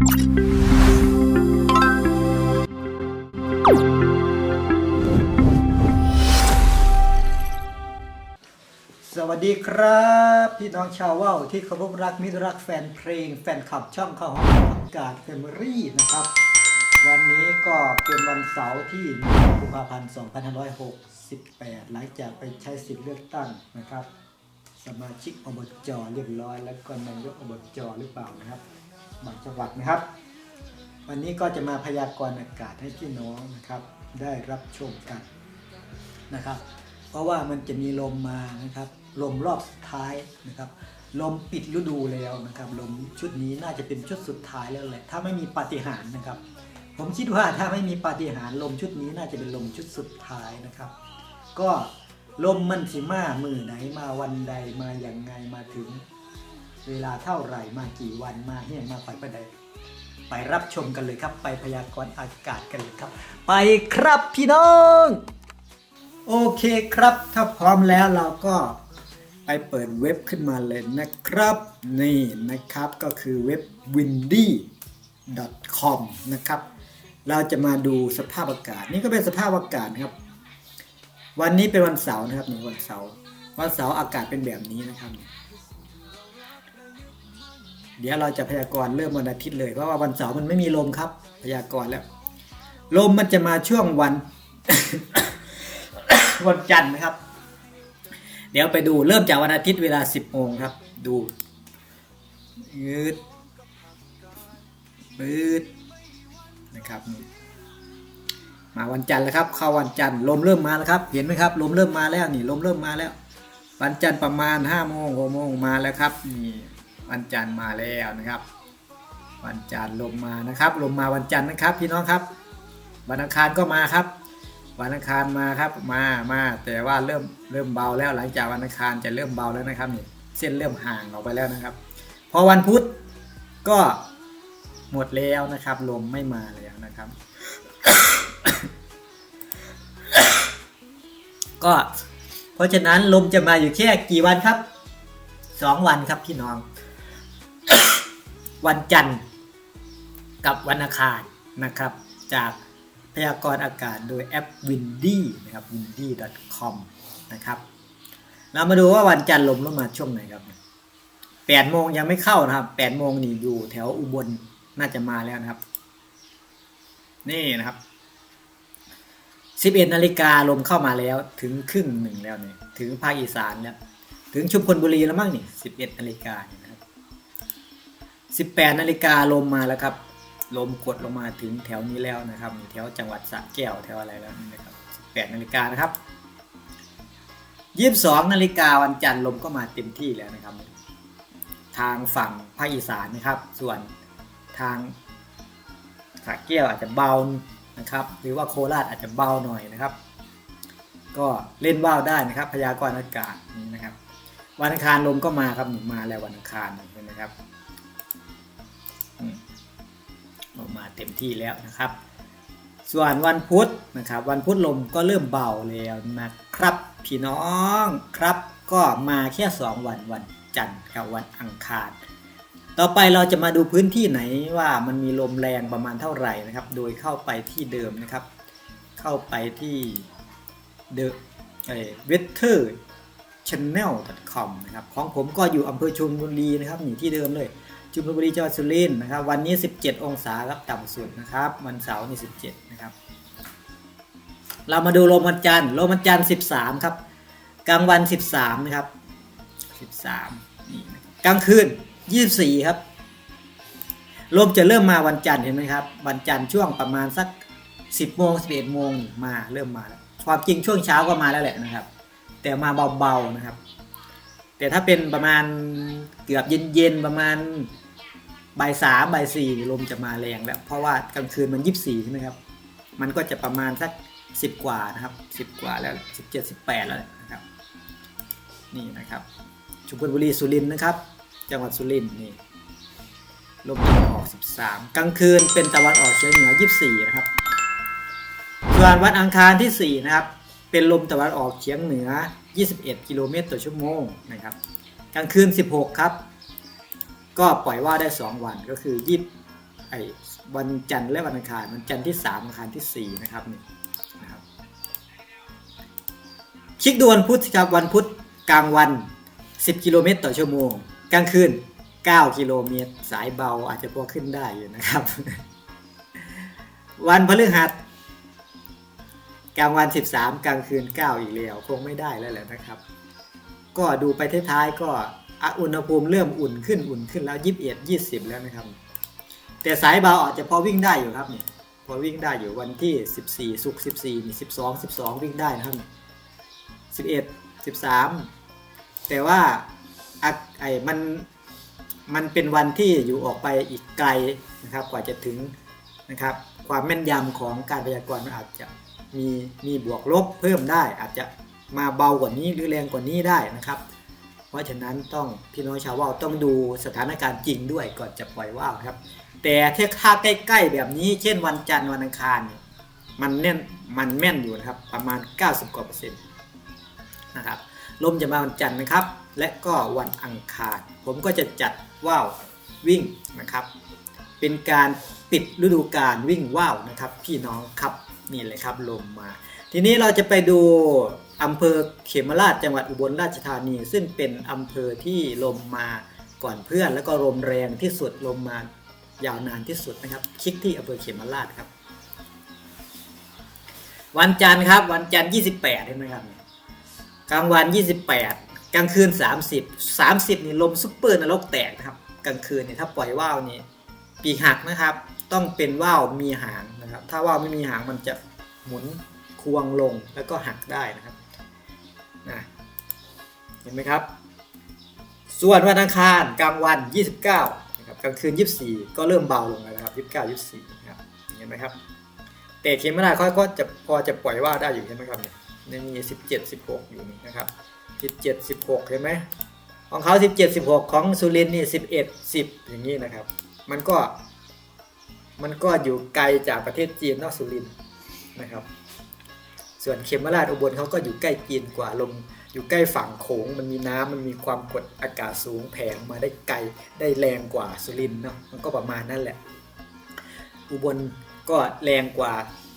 สวัสดีครับ พี่น้องชาวว่าวที่เคารพรักมิตรรักแฟนเพลง แฟนคลับช่องข้าวหอมอากาศเฟมรี่นะครับ วันนี้ก็เป็นวันเสาร์ที่1กุมภาพันธ์2568 หลังจากไปใช้สิทธิ์เลือกตั้งนะครับ สมาชิกอบจเรียบร้อย แล้วก็นายกอบจหรือเปล่านะครับ บางจังหวัดนะครับ วันนี้ก็จะมาพยากรณ์อากาศให้พี่น้องนะครับ ได้รับชมกันนะครับ เพราะว่ามันจะมีลมมานะครับ ลมรอบสุดท้ายนะครับ ลมปิดฤดูแล้วนะครับ ลมชุดนี้น่าจะเป็นชุดสุดท้ายแล้วแหละ ถ้าไม่มีปาฏิหาริย์นะครับ ผมคิดว่าถ้าไม่มีปาฏิหาริย์ลมชุดนี้น่าจะเป็นลมชุดสุดท้ายนะครับ ก็ลมมันสิมามือไหนมาวันใดมาอย่างไงมาถึง เวลาเท่าไหร่มากี่วันมาเฮียงมาไปประใดไปรับชมกันเลยครับ ไปพยากรณ์อากาศกันเลยครับ ไปครับพี่น้อง โอเคครับ ถ้าพร้อมแล้วเราก็ไปเปิดเว็บขึ้นมาเลยนะครับ นี่นะครับก็คือเว็บ windy.com นะครับ เราจะมาดูสภาพอากาศ นี่ก็เป็นสภาพอากาศครับ วันนี้เป็นวันเสาร์นะครับนี่วันเสาร์วันเสาร์อากาศเป็นแบบนี้นะครับ เดี๋ยวเราจะพยากรณ์เริ่มวันอาทิตย์เลยเพราะว่าวันเสาร์มันไม่มีลมครับ พยากรณ์แล้ว ลมมันจะมาช่วงวัน วันจันทร์นะครับ เดี๋ยวไปดูเริ่มจากวันอาทิตย์เวลา 10โมงครับ ดูยืดปืดนะครับมาวันจันทร์แล้วครับ เข้าวันจันทร์ลมเริ่มมาแล้วครับ เห็นไหมครับลมเริ่มมาแล้วนี่ลมเริ่มมาแล้ว วันจันทร์ประมาณ5โมง6โมงมาแล้วครับนี่ วันจันทร์มาแล้วนะครับ วันจันทร์ลมมานะครับลมมาวันจันทร์นะครับ พี่น้องครับ วันอังคารก็มาครับ วันอังคารมาครับมามาแต่ว่าเริ่มเริ่มเบาแล้วหลังจากวันอังคารจะเริ่มเบาแล้วนะครับนี่เส้นเริ่มห่างออกไปแล้วนะครับ พอวันพุธก็หมดแล้วนะครับ ลมไม่มาแล้วนะครับ ก็เพราะฉะนั้นลมจะมาอยู่แค่กี่วันครับสองวันครับพี่น้อง วันจันทร์กับวันอังคารนะครับ จากพยากรณ์อากาศโดยแอป windy นะครับ windy.com นะครับ เรามาดูว่าวันจันทร์ลมลงมาช่วงไหนครับ8โมงยังไม่เข้านะครับ8โมงนี่อยู่แถวอุบลน่าจะมาแล้วนะครับ นี่นะครับ11นาฬิกาลมเข้ามาแล้วถึงครึ่งหนึ่งแล้วเนี่ยถึงภาคอีสานแล้ว ถึงชุมพลบุรีแล้วมั้งนี่11นาฬิกาเนี่ยนะครับ 18นาฬิกาลมมาแล้วครับ ลมกดลงมาถึงแถวนี้แล้วนะครับแถวจังหวัดสระแก้วแถวอะไรแล้วนี่นะครับ18นาฬิกานะครับ 22นาฬิกาวันจันทร์ลมก็มาเต็มที่แล้วนะครับ ทางฝั่งภาคอีสานนะครับ ส่วนทางสระแก้วอาจจะเบานะครับ หรือว่าโคราชอาจจะเบาหน่อยนะครับ ก็เล่นว่าวได้นะครับ พยากรณ์อากาศนี้นะครับ วันอังคารลมก็มาครับมาแล้ววันอังคารเห็นไหมครับ อืมลมมาเต็มที่แล้วนะครับ ส่วนวันพุธนะครับ วันพุธลมก็เริ่มเบาแล้วนะครับ พี่น้องครับ ก็มาแค่ 2 วันวันจันทร์กับวันอังคาร ต่อไปเราจะมาดูพื้นที่ไหนว่ามันมีลมแรงประมาณเท่าไหร่นะครับ โดยเข้าไปที่เดิมนะครับ เข้าไปที่ the weather channel com นะครับ ของผมก็อยู่อำเภอชลบุรีนะครับนี่ที่เดิมเลย ชลบุรีจังหวัดสุรินทร์นะครับ วันนี้ 17 องศาครับต่ำสุดนะครับ วันเสาร์นี่17 นะครับ เรามาดูลมวันจันทร์ลมวันจันทร์ 13 ครับ กลางวัน 13 นะครับ 13นี่กลางคืน 24 ครับลมจะเริ่มมาวันจันทร์เห็นไหมครับ วันจันทร์ช่วงประมาณสัก 10โมง11โมงมาเริ่มมาแล้วความจริงช่วงเช้าก็มาแล้วแหละนะครับ แต่มาเบาๆนะครับ แต่ถ้าเป็นประมาณเกือบเย็นๆประมาณ บ่ายสามบ่ายสี่ลมจะมาแรงแล้ว เพราะว่ากลางคืนมันยี่สิบสี่ใช่ไหมครับ มันก็จะประมาณสักสิบกว่านะครับสิบกว่าแล้วสิบเจ็ดสิบแปดแล้วนะครับนี่นะครับชุมพลบุรีสุรินทร์นะครับ จังหวัดสุรินทร์นี่ลมตะวันออก 13 กลางคืนเป็นตะวันออกเฉียงเหนือ 24 นะครับ ส่วนวันอังคารที่ 4 นะครับ เป็นลมตะวันออกเฉียงเหนือ 21 กิโลเมตรต่อชั่วโมงนะครับ กลางคืน 16 ครับ ก็ปล่อยว่าได้ 2 วันก็คือไอวันจันทร์และวันอังคารวันจันทร์ที่สามอังคารที่สี่นะครับนี่นะครับคลิกดูวันพุธครับวันพุธกลางวัน 10 กิโลเมตรต่อชั่วโมง กลางคืน 9 กิโลเมตร สายเบาอาจจะพอขึ้นได้อยู่นะครับ วันพฤหัสกลางวัน 13 กลางคืน 9 อีกแล้ว คงไม่ได้แล้วแหละนะครับ ก็ดูไปท้ายๆก็ อุณหภูมิเริ่มอุ่นขึ้นอุ่นขึ้นแล้ว21 20แล้วนะครับ แต่สายเบาอาจจะพอวิ่งได้อยู่ครับเนี่ยพอวิ่งได้อยู่วันที่14สุกร์14นี่12 12วิ่งได้นะครับ11 13แต่ว่าไอ้มันมันเป็นวันที่อยู่ออกไปอีกไกลนะครับ กว่าจะถึงนะครับ ความแม่นยำของการพยากรณ์มันอาจจะมีมีบวกลบเพิ่มได้ อาจจะมาเบากว่านี้หรือแรงกว่านี้ได้นะครับ เพราะฉะนั้นต้องพี่น้องชาวว่าวต้องดูสถานการณ์จริงด้วยก่อนจะปล่อยว่าวครับ แต่ถ้าใกล้ๆแบบนี้ เช่นวันจันทร์วันอังคารเนี่ยมันแน่นมันแม่นอยู่นะครับประมาณ 90กว่าเปอร์เซ็นต์นะครับลมจะมาวันจันทร์นะครับ และก็วันอังคาร ผมก็จะจัดว่าววิ่งนะครับ เป็นการปิดฤดูกาลวิ่งว่าวนะครับ พี่น้องครับนี่เลยครับลมมา ทีนี้เราจะไปดู อำเภอเขมราชจังหวัดอุบลราชธานี ซึ่งเป็นอำเภอที่ลมมาก่อนเพื่อน แล้วก็ลมแรงที่สุดลมมายาวนานที่สุดนะครับ คลิกที่อำเภอเขมราชครับ วันจันทร์ครับวันจันทร์28เห็นไหมครับกลางวัน 28 กลางคืน 30 30นี่ลมซุปเปอร์นรกแตกนะครับ กลางคืนนี่ถ้าปล่อยว่าวนี่ปีกหักนะครับ ต้องเป็นว่าวมีหางนะครับ ถ้าว่าวไม่มีหางมันจะหมุนควงลงแล้วก็หักได้นะครับ นะเห็นไหมครับ ส่วนวันอังคารกลางวัน 29นะครับกลางคืน 24 ก็เริ่มเบาลงแล้วนะครับ29 24นะครับเห็นไหมครับแต่เคไม่ได้เขาก็จะพอจะปล่อยว่าได้อยู่เห็นไหมครับเนี่ยยังมี 17 16 อยู่นี่นะครับ 17 16 เห็นไหมของเขา 17 16 ของสุรินนี่ 11 10 อย่างนี้นะครับ มันก็มันก็อยู่ไกลจากประเทศจีนนอกสุรินนะครับ ส่วนเขมราชอุบลเขาก็อยู่ใกล้จีนกว่าลมอยู่ใกล้ฝั่งโขงมันมีน้ำมันมีความกดอากาศสูงแผ่ออกมาได้ไกลได้แรงกว่าสุรินทร์เนาะมันก็ประมาณนั้นแหละ อุบลก็แรงกว่า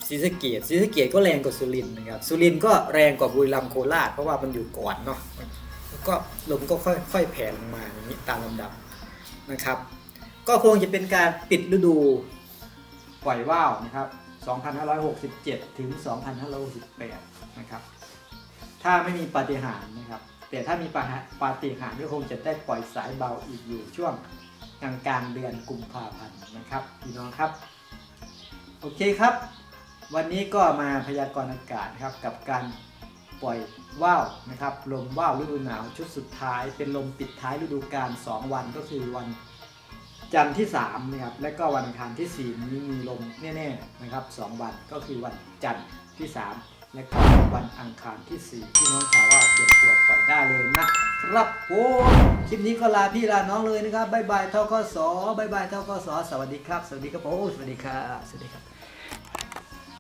ศรีสะเกดศรีสะเกดก็แรงกว่าสุรินทร์นะครับสุรินทร์ก็แรงกว่าบุรีรัมย์โคราชเพราะว่ามันอยู่ก่อนเนาะก็ลมก็ค่อยค่อยแผ่ลงมาอย่างนี้ตามลำดับนะครับ ก็คงจะเป็นการปิดฤดูปล่อยว่าวนะครับ 2567 ถึง 2568 นะครับ ถ้าไม่มีปาฏิหาริย์นะครับ แต่ถ้ามีปาฏิหาริย์ก็คงจะได้ปล่อยสายเบาอีกอยู่ช่วงกลางกลางเดือนกุมภาพันธ์นะครับพี่น้องครับ โอเคครับ วันนี้ก็มาพยากรณ์อากาศครับกับการปล่อยว่าวนะครับ ลมว่าวฤดูหนาวชุดสุดท้าย เป็นลมปิดท้ายฤดูกาล2วันก็คือวัน จันทร์ที่3นะครับและก็วันอังคารที่ 4 นี้มีลมแน่ๆนะครับ2วันก็คือวันจันทร์ที่ 3 และก็วันอังคารที่ 4 ที่น้องชาวว่าเตรียมตัวปล่อยได้เลยนะครับผมคลิปนี้ก็ลาพี่ลาน้องเลยนะครับบ๊ายบายทกสบ๊ายบายทกส สวัสดีครับ สวัสดีครับผมสวัสดีครับสวัสดีครับ